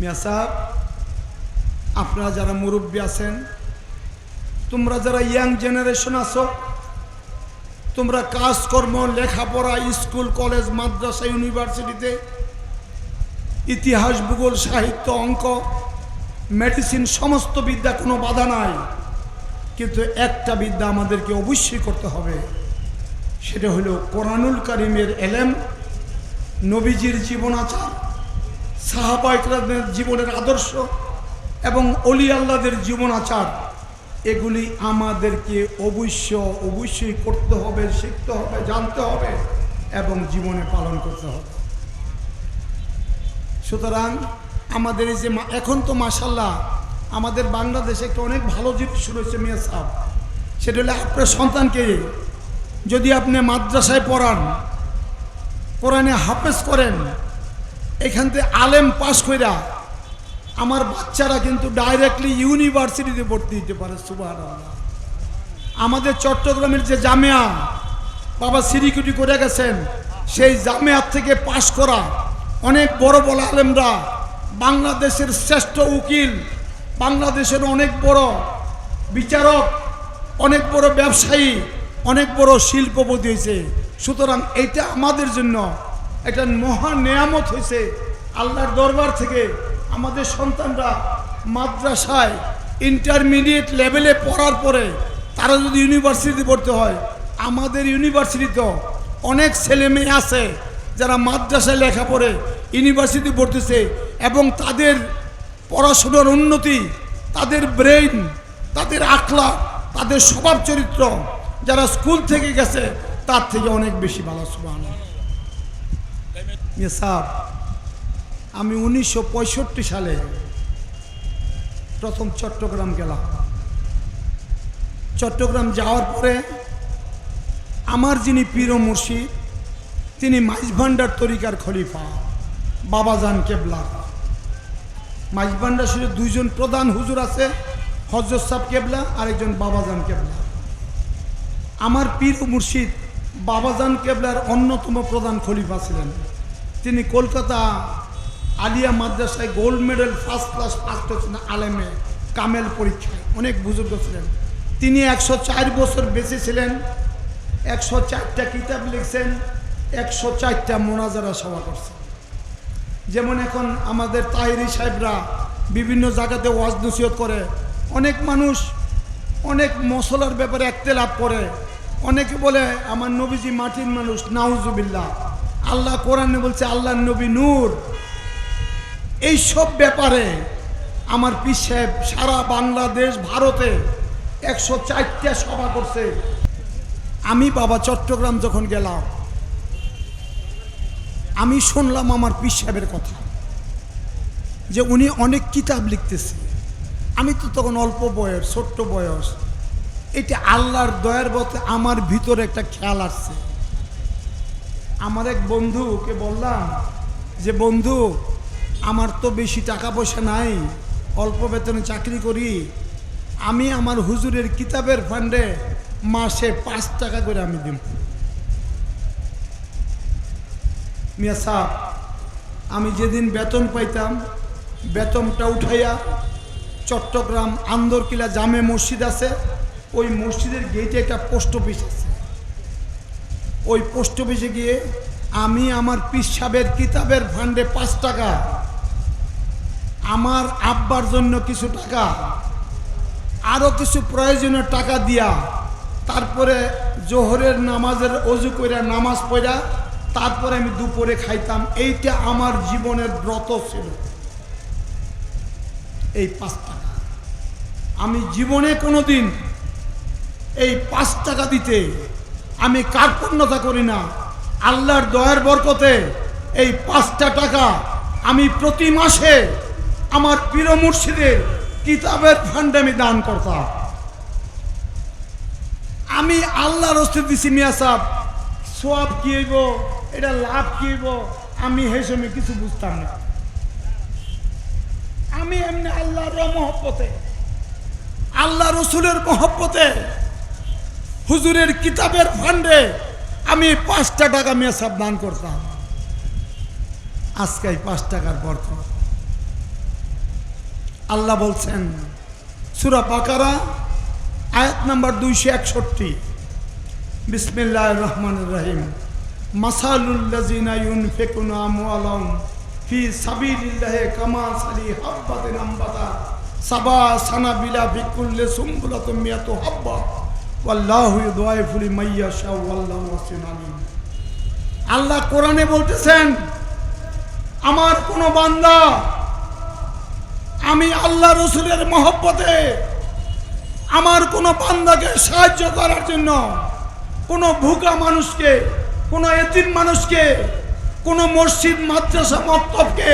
মিয়া আপনারা যারা মুরব্বী আছেন, তোমরা যারা ইয়াং জেনারেশন আছো, তোমরা কাজকর্ম, লেখাপড়া, স্কুল, কলেজ, মাদ্রাসা, ইউনিভার্সিটিতে ইতিহাস, ভূগোল, সাহিত্য, অঙ্ক, মেডিসিন, সমস্ত বিদ্যা কোনো বাধা নাই। কিন্তু একটা বিদ্যা আমাদেরকে অবশ্যই করতে হবে, সেটা হলো কোরআনুল কারিমের এলেম, নবীজির জীবনাচার সাহাবাইকরাদের জীবনের আদর্শ এবং অলি আল্লাদের জীবন আচার, এগুলি আমাদেরকে অবশ্য অবশ্যই করতে হবে, শিখতে হবে, জানতে হবে এবং জীবনে পালন করতে হবে। সুতরাং আমাদের এই যে এখন তো মাসাল্লাহ আমাদের বাংলাদেশে একটা অনেক ভালো জিনিস শুরু হয়েছে মিয়া সাহেব। সেটা হলে আপনার সন্তানকে যদি আপনি মাদ্রাসায় পড়ান, কোরআনে হাফেজ করেন এখান থেকে আলেম পাশ কইরা আমার বাচ্চারা কিন্তু ডাইরেক্টলি ইউনিভার্সিটিতে ভর্তি দিতে পারে সুবাহ আমাদের চট্টগ্রামের যে জামিয়া, বাবা সিরিকুটি করে গেছেন, সেই জামিয়ার থেকে পাশ করা অনেক বড় বড় আলেমরা বাংলাদেশের শ্রেষ্ঠ উকিল, বাংলাদেশের অনেক বড় বিচারক, অনেক বড় ব্যবসায়ী, অনেক বড় শিল্পপতি হয়েছে। সুতরাং এটা আমাদের জন্য একটা মহা নেয়ামত হয়েছে আল্লাহর দরবার থেকে। আমাদের সন্তানরা মাদ্রাসায় ইন্টারমিডিয়েট লেভেলে পড়ার পরে তারা যদি ইউনিভার্সিটি পড়তে হয়, আমাদের ইউনিভার্সিটিতে অনেক ছেলে মেয়ে আছে যারা মাদ্রাসায় লেখা পড়ে ইউনিভার্সিটি পড়তেছে এবং তাদের পড়াশোনার উন্নতি, তাদের ব্রেইন তাদের আখলা তাদের স্বভাব চরিত্র যারা স্কুল থেকে গেছে, তার থেকে অনেক বেশি ভালো সুবাহ সাহ আমি উনিশশো পঁয়ষট্টি সালে প্রথম চট্টগ্রাম গেলাম। চট্টগ্রাম যাওয়ার পরে আমার যিনি পীর মুর্শিদ, তিনি মাইজভান্ডার তরিকার খলিফা, বাবাজান কেবলা। মাইজভান্ডার শুধু দুইজন প্রধান হুজুর আছে, হজরত সাহ কেবলা, আরেকজন বাবাজান কেবলা। আমার পীর মুর্শিদ, বাবাজান কেবলার অন্যতম প্রধান খলিফা ছিলেন। তিনি কলকাতা আলিয়া মাদ্রাসায় gold medal first class first হচ্ছেন আলেমে, কামেল পরীক্ষায়। অনেক বুজুর্গ ছিলেন। তিনি একশো চার বছর বেঁচে ছিলেন, একশো চারটা কিতাব লিখছেন, একশো চারটা মোনাজারা সভা করছেন। যেমন এখন আমাদের তাহিরি সাহেবরা বিভিন্ন জায়গাতে ওয়াজ নসিহত করে। অনেক মানুষ অনেক মশলার ব্যাপারে একতে লাভ করে। অনেকে বলে, আমার নবীজি মাটির মানুষ, নাউজুবিল্লাহ। আল্লাহ কোরআনে বলছে আল্লাহ নবী নূর। এই সব ব্যাপারে আমার পীর সাহেব সারা বাংলাদেশ, ভারতে একশো চারটা সভা করছে। আমি বাবা চট্টগ্রাম যখন গেলাম, আমি শুনলাম আমার পীর সাহেবের কথা, যে উনি অনেক কিতাব লিখতেছে। আমি তো তখন অল্প বয়স, ছোট্ট বয়স। এটা আল্লাহর দয়ার বতে আমার ভিতরে একটা খেয়াল আসছে। আমার এক বন্ধুকে বললাম যে, বন্ধু, আমার তো বেশি টাকা পয়সা নাই, অল্প বেতনে চাকরি করি। আমি আমার হুজুরের কিতাবের ফান্ডে মাসে পাঁচ টাকা করে আমি দিব মিয়া সাহ, আমি যেদিন বেতন পাইতাম, বেতনটা উঠাইয়া চট্টগ্রাম আন্দরকিলা জামে মসজিদ আছে, ওই মসজিদের গেটে একটা পোস্ট অফিস আছে। ওই পোস্ট অফিসে গিয়ে আমি আমার পিসাবের কিতাবের ফান্ডে পাঁচ টাকা, আমার আব্বার জন্য কিছু টাকা আরও কিছু প্রয়োজনীয় টাকা দিয়া, তারপরে জোহরের নামাজের অজু কইরা নামাজ পড়া, তারপরে আমি দুপুরে খাইতাম। এইটা আমার জীবনের ব্রত ছিল। এই পাঁচ টাকা। আমি জীবনে কোনো দিন এই পাঁচ টাকা দিতে আমি কার্পণ্যতা করি না। আল্লাহর দয়ার বরকতে এই পাঁচটা টাকা আমি প্রতি মাসে আমার প্রিয় মুর্শিদের কিতাবের ফান্ডে আমি দান করতাম। আমি আল্লাহর অস্তিত্ব দিছি মিয়া সাহ সব কি হইব? এটা লাভ কি হইব? আমি হেসে কিছু বুঝতাম না। আমি এমনি আল্লাহর মহব্বতে আল্লাহ রসুলের মহব্বতে হুজুরের কিতাবের ফান্ডে আমি পাঁচটা টাকা মেসাব দান করতাম। আজকে পাঁচ টাকার বরকত। আল্লাহ বলছেন, সুরা বাকারা, আয়াত নাম্বার দুইশো একষট্টি। বিসমিল্লাহ রহমান রহিম। মাসালুল্লাজিনা ইউনফিকুনা আমওয়ালাহুম ফি সাবিলিল্লাহি কামা সালি হাব্বাতিন আম্বাতা। সাবা সানাবিলা বিকুল্লি সুম্বুলাতুম মিয়াতু হাব্বা। আল্লাহ কোরআনে বলতেছেন, আমার কোনো বান্দা, আমি আল্লাহ রসুলের মহব্বতে আমার কোনো বান্দাকে সাহায্য করার জন্য কোনো ভুকা মানুষকে, কোনো এতিম মানুষকে, কোনো মসজিদ, মাদ্রাসা, মক্তবকে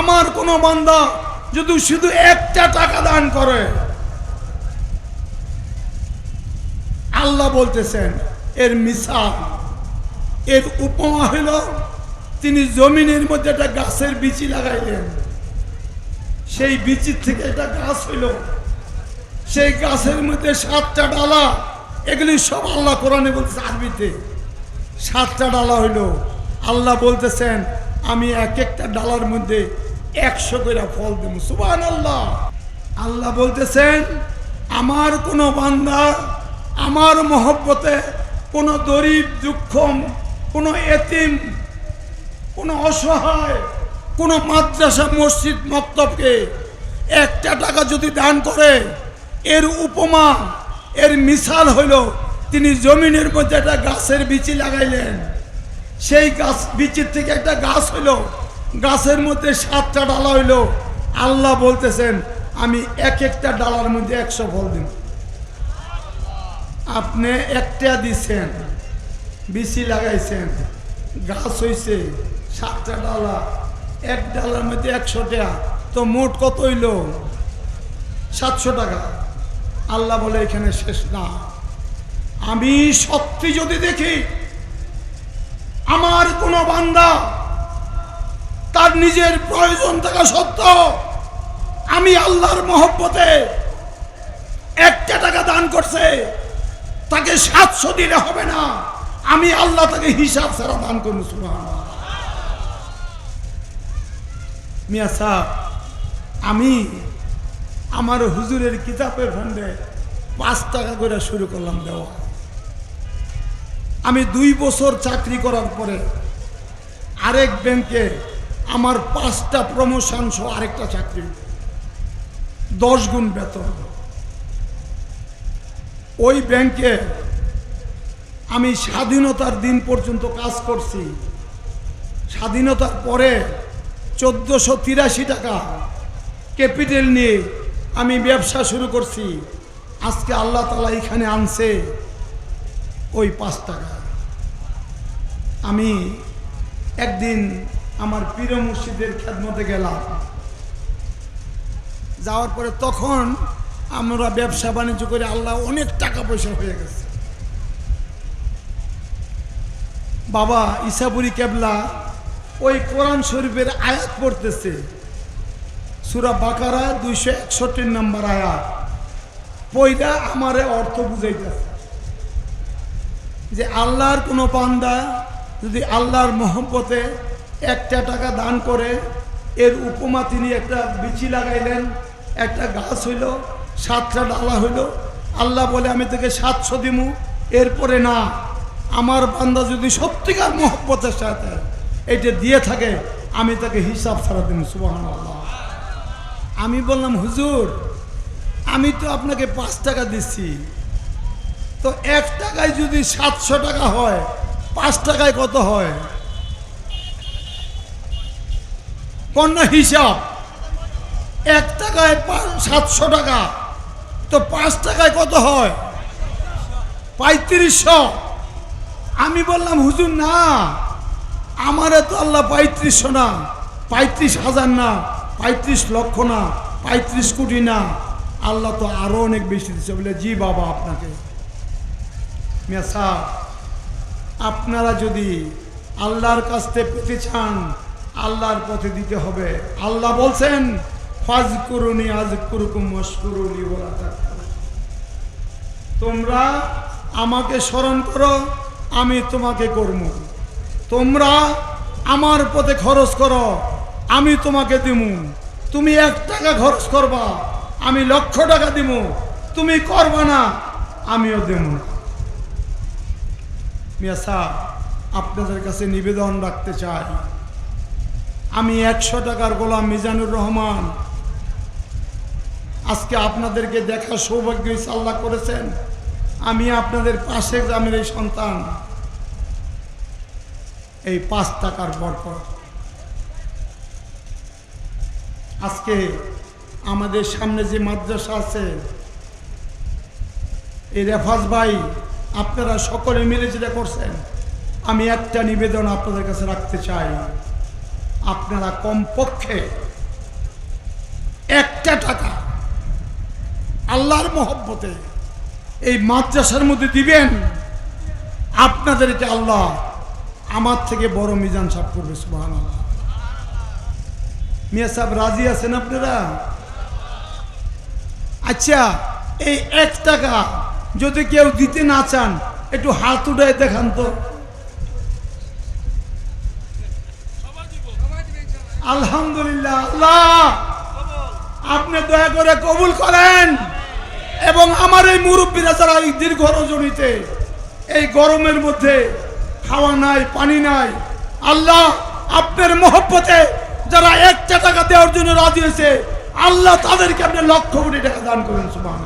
আমার কোনো বান্দা যদি শুধু একটা টাকা দান করে আল্লাহ বলতেছেন, এর মিসাল এর উপমা হইল, তিনি জমিনের মধ্যে একটা গাছের বিচি লাগাইলেন। সেই বিচির থেকে একটা গাছ হইল। সেই গাছের মধ্যে সাতটা ডালা, এগুলি সব আল্লাহ কোরআনে বলতেছে আরবিতে। সাতটা ডালা হইল। আল্লাহ বলতেছেন, আমি এক একটা ডালার মধ্যে একশো করে ফল দেব। সুবান আল্লাহ আল্লাহ বলতেছেন, আমার কোনো বান্দা আমার মহব্বতে কোনো গরিব, দুঃখম, কোনো এতিম, কোনো অসহায়, কোনো মাদ্রাসা, মসজিদ, মক্তবকে একটা টাকা যদি দান করে, এর উপমা, এর মিশাল হইল, তিনি জমিনের মধ্যে একটা গাছের বিচি লাগাইলেন। সেই গাছ, বিচির থেকে একটা গাছ হইল, গাছের মধ্যে সাতটা ডালা হইল। আল্লাহ বলতেছেন, আমি এক একটা ডালার মধ্যে একশো ফল দিব। আপনি একটা দিছেন, বিচি লাগাইছেন, গাছ হইছে, সাতটা ডালা, এক ডালার মধ্যে একশো টাকা তো মোট কত হইল? সাতশো টাকা। আল্লাহ বলে, এখানে শেষ না। আমি সত্যি যদি দেখি, আমার কোনো বান্দা তার নিজের প্রয়োজন থাকা সত্ত্বেও আমি আল্লাহর মহব্বতে একটা টাকা দান করছে। তাকে সাতশো দিলে হবে না। আমি আল্লাহ তাকে হিসাব ছাড়া দান করব, সুবহানাল্লাহ। মিয়া সাহ আমি আমার হুজুরের কিতাবের ফান্ডে পাঁচ টাকা করে শুরু করলাম দেওয়া। আমি দুই বছর চাকরি করার পরে আরেক ব্যাংকে আমার পাঁচটা প্রমোশন সহ আরেকটা চাকরি, দশ গুণ বেতন। ওই ব্যাংকে আমি স্বাধীনতার দিন পর্যন্ত কাজ করছি। স্বাধীনতার পরে চোদ্দোশো তিরাশি টাকা ক্যাপিটাল নিয়ে আমি ব্যবসা শুরু করছি। আজকে আল্লাহ তালা এখানে আনছে ওই পাঁচ টাকা। আমি একদিন আমার পীর মুর্শিদের খেদমতে গেলাম। যাওয়ার পরে তখন আমরা ব্যবসা বাণিজ্য করে আল্লাহ অনেক টাকা পয়সা হয়ে গেছে। বাবা ইসাবুরি কেবলা, ওই কোরআন শরীফের আয়াত পড়তেছে। সুরা বাকারা দুইশো একষট্টি নম্বর আয়াত। পয়দা আমারে অর্থ বুঝাইতেছে যে আল্লাহর কোনো পান্দা যদি আল্লাহর মহব্বতে একটা টাকা দান করে, এর উপমা তিনি একটা বিচি লাগাইলেন, একটা গাছ হইল সাতটা ডালা হইল। আল্লাহ বলে, আমি তোকে সাতশো দিমু। এরপরে না, আমার বান্দা যদি সত্যিকার মহব্বতের সাথে এটা দিয়ে থাকে, আমি তাকে হিসাব ছাড়া দিন সুবাহ আমি বললাম, হুজুর, আমি তো আপনাকে পাঁচ টাকা দিচ্ছি। তো এক টাকায় যদি সাতশো টাকা হয়, পাঁচ টাকায় কত হয়? কন্যা হিসাব, এক টাকায় সাতশো টাকা। তো পাঁচ টাকায় কত হয়? পঁয়ত্রিশশো। আমি বললাম, হুজুর, না। আমারে তো আল্লাহ পঁয়ত্রিশশো না, পঁয়ত্রিশ হাজার না, পঁয়ত্রিশ লক্ষ না, পঁয়ত্রিশ কোটি না। আল্লাহ তো আরও অনেক বেশি দিচ্ছে বলে, জি বাবা, আপনাকে। মেসা আপনারা যদি আল্লাহর কাছ থেকে পেতে চান, আল্লাহর পথে দিতে হবে। আল্লাহ বলছেন ফাজ করুনি আজ করুকুম মস্করুনি বলা তোমরা আমাকে স্মরণ করো, আমি তোমাকে করব তোমরা আমার পথে খরচ করো, আমি তোমাকে দিমু। তুমি এক টাকা খরচ করবা, আমি লক্ষ টাকা দিব তুমি করবা না, আমিও দেব আপনাদের কাছে নিবেদন রাখতে চাই। আমি একশো টাকার গোলাম মিজানুর রহমান আজকে আপনাদেরকে দেখার সৌভাগ্য আল্লাহ করেছেন। আমি আপনাদের পাশে গ্রামের এই সন্তান, এই পাঁচ টাকার বরকত। আজকে আমাদের সামনে যে মাদ্রাসা আছে, এই রেফাজ ভাই, আপনারা সকলে মিলে যেটা করছেন, আমি একটা নিবেদন আপনাদের কাছে রাখতে চাই। আপনারা কমপক্ষে একটা টাকা আল্লাহর মহব্বতে এই মাদ্রাসার মধ্যে দিবেন আপনাদেরকে আল্লাহ আমার থেকে বড় মিজান সাপ করবে সুবাহান আল্লাহ মিয়া সাহেব, রাজি আছেন আপনারা? আচ্ছা এই এক টাকা যদি কেউ দিতে না চান, একটু হাত উঠায় দেখান তো। আলহামদুলিল্লাহ, আল্লাহ! আপনি দয়া করে কবুল করেন। এবং আমার এই মুরব্বীরা যারা এই দীর্ঘ রজনীতে এই গরমের মধ্যে খাওয়া নাই, পানি নাই, আল্লাহ আপনার মহব্বতে যারা একটা টাকা দেওয়ার জন্য রাজি হয়েছে, আল্লাহ তাদেরকে আপনি লক্ষ্য কোটি টাকা দান করেন সুবাহ